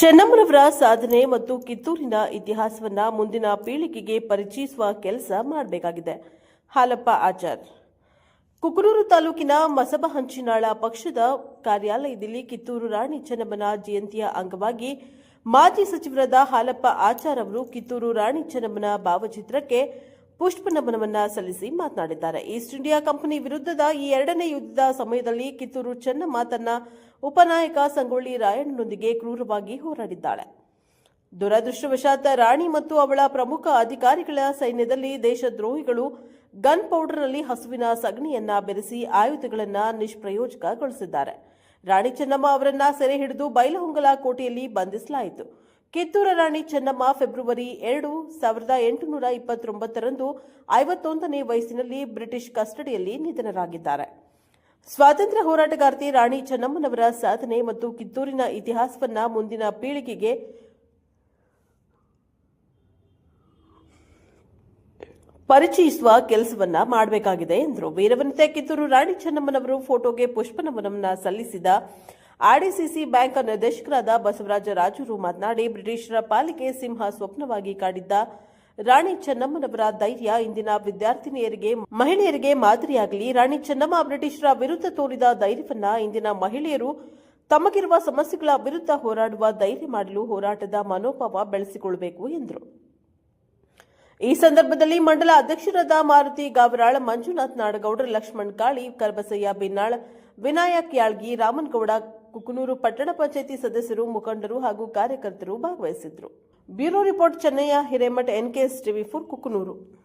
ಚೆನ್ನಮ್ಮನವರ ಸಾಧನೆ ಮತ್ತು ಕಿತ್ತೂರಿನ ಇತಿಹಾಸವನ್ನ ಮುಂದಿನ ಪೀಳಿಗೆಗೆ ಪರಿಚಯಿಸುವ ಕೆಲಸ ಮಾಡಬೇಕಾಗಿದೆ. ಹಾಲಪ್ಪ ಆಚಾರ್. ಕುಕನೂರು ತಾಲೂಕಿನ ಮಸಬ ಹಂಚಿನಾಳ ಪಕ್ಷದ ಕಾರ್ಯಾಲಯದಲ್ಲಿ ಕಿತ್ತೂರು ರಾಣಿ ಚೆನ್ನಮ್ಮನ ಜಯಂತಿಯ ಅಂಗವಾಗಿ ಮಾಜಿ ಸಚಿವರಾದ ಹಾಲಪ್ಪ ಆಚಾರ್ ಅವರು ಕಿತ್ತೂರು ರಾಣಿ ಚೆನ್ನಮ್ಮನ ಭಾವಚಿತ್ರಕ್ಕೆ ಪುಷ್ಪ ನಮನವನ್ನ ಸಲ್ಲಿಸಿ ಮಾತನಾಡಿದ್ದಾರೆ. ಈಸ್ಟ್ ಇಂಡಿಯಾ ಕಂಪನಿ ವಿರುದ್ಧದ ಈ ಎರಡನೇ ಯುದ್ಧದ ಸಮಯದಲ್ಲಿ ಕಿತ್ತೂರು ಚೆನ್ನಮ್ಮ ತನ್ನ ಉಪನಾಯಕ ಸಂಗೊಳ್ಳಿ ರಾಯಣ್ಣನೊಂದಿಗೆ ಕ್ರೂರವಾಗಿ ಹೋರಾಡಿದ್ದಾಳೆ. ದುರದೃಷ್ಟವಶಾತ್ ರಾಣಿ ಮತ್ತು ಅವಳ ಪ್ರಮುಖ ಅಧಿಕಾರಿಗಳ ಸೈನ್ಯದಲ್ಲಿ ದೇಶದ್ರೋಹಿಗಳು ಗನ್ ಪೌಡರ್ನಲ್ಲಿ ಹಸುವಿನ ಸಗಣಿಯನ್ನ ಬೆರೆಸಿ ಆಯುಧಗಳನ್ನ ನಿಷ್ಪ್ರಯೋಜಕಗೊಳಿಸಿದ್ದಾರೆ. ರಾಣಿ ಚೆನ್ನಮ್ಮ ಅವರನ್ನ ಸೆರೆ ಹಿಡಿದು ಬೈಲಹೊಂಗಲ ಕೋಟೆಯಲ್ಲಿ ಬಂಧಿಸಲಾಯಿತು. ಕಿತ್ತೂರ ರಾಣಿ ಚೆನ್ನಮ್ಮ ಫೆಬ್ರವರಿ ಎರಡು ಸಾವಿರದ ಎಂಟುನೂರ ಇಪ್ಪತ್ತೊಂಬತ್ತರಂದು ಐವತ್ತೊಂದನೇ ವಯಸ್ಸಿನಲ್ಲಿ ಬ್ರಿಟಿಷ್ ಕಸ್ಟಡಿಯಲ್ಲಿ ನಿಧನರಾಗಿದ್ದಾರೆ. ಸ್ವಾತಂತ್ರ್ಯ ಹೋರಾಟಗಾರ್ತಿ ರಾಣಿ ಚೆನ್ನಮ್ಮನವರ ಸಾಧನೆ ಮತ್ತು ಕಿತ್ತೂರಿನ ಇತಿಹಾಸವನ್ನ ಮುಂದಿನ ಪೀಳಿಗೆಗೆ ಪರಿಚಯಿಸುವ ಕೆಲಸವನ್ನ ಮಾಡಬೇಕಾಗಿದೆ ಎಂದರು. ವೀರವನಿತೆ ಕಿತ್ತೂರು ರಾಣಿ ಚೆನ್ನಮ್ಮನವರು ಫೋಟೋಗೆ ಪುಷ್ಪನಮನವನ್ನ ಸಲ್ಲಿಸಿದ ಆರ್ಡಿಸಿಸಿ ಬ್ಯಾಂಕ್ ನಿರ್ದೇಶಕರಾದ ಬಸವರಾಜ ರಾಜೂರು ಮಾತನಾಡಿ, ಬ್ರಿಟಿಷರ ಪಾಲಿಗೆ ಸಿಂಹ ಸ್ವಪ್ನವಾಗಿ ಕಾಡಿದ್ದ ರಾಣಿ ಚೆನ್ನಮ್ಮನವರ ಧೈರ್ಯ ಇಂದಿನ ವಿದ್ಯಾರ್ಥಿನಿಯರಿಗೆ, ಮಹಿಳೆಯರಿಗೆ ಮಾದರಿಯಾಗಲಿ. ರಾಣಿ ಚೆನ್ನಮ್ಮ ಬ್ರಿಟಿಷರ ವಿರುದ್ಧ ತೋರಿದ ಧೈರ್ಯವನ್ನ ಇಂದಿನ ಮಹಿಳೆಯರು ತಮಗಿರುವ ಸಮಸ್ಯೆಗಳ ವಿರುದ್ಧ ಹೋರಾಡುವ ಧೈರ್ಯ ಮಾಡಲು ಹೋರಾಟದ ಮನೋಭಾವ ಬೆಳೆಸಿಕೊಳ್ಳಬೇಕು ಎಂದರು. ಈ ಸಂದರ್ಭದಲ್ಲಿ ಮಂಡಲ ಅಧ್ಯಕ್ಷರಾದ ಮಾರುತಿ ಗಾವರಾಳ್, ಮಂಜುನಾಥ್ ನಾಡಗೌಡರ ಲಕ್ಷ್ಮಣ್ ಕಾಳಿ, ಕರ್ಬಸಯ್ಯ ಬಿನ್ನಾಳ್, ವಿನಾಯಕ್ ಯಾಳ್ಗಿ ರಾಮನಗೌಡ ಕುಕನೂರು ಪಟ್ಟಣ ಪಂಚಾಯಿತಿ ಸದಸ್ಯರು, ಮುಖಂಡರು ಹಾಗೂ ಕಾರ್ಯಕರ್ತರು ಭಾಗವಹಿಸಿದ್ರು. Bureau report, Chennayya, Hiremath, NKS TV, for Kukanur.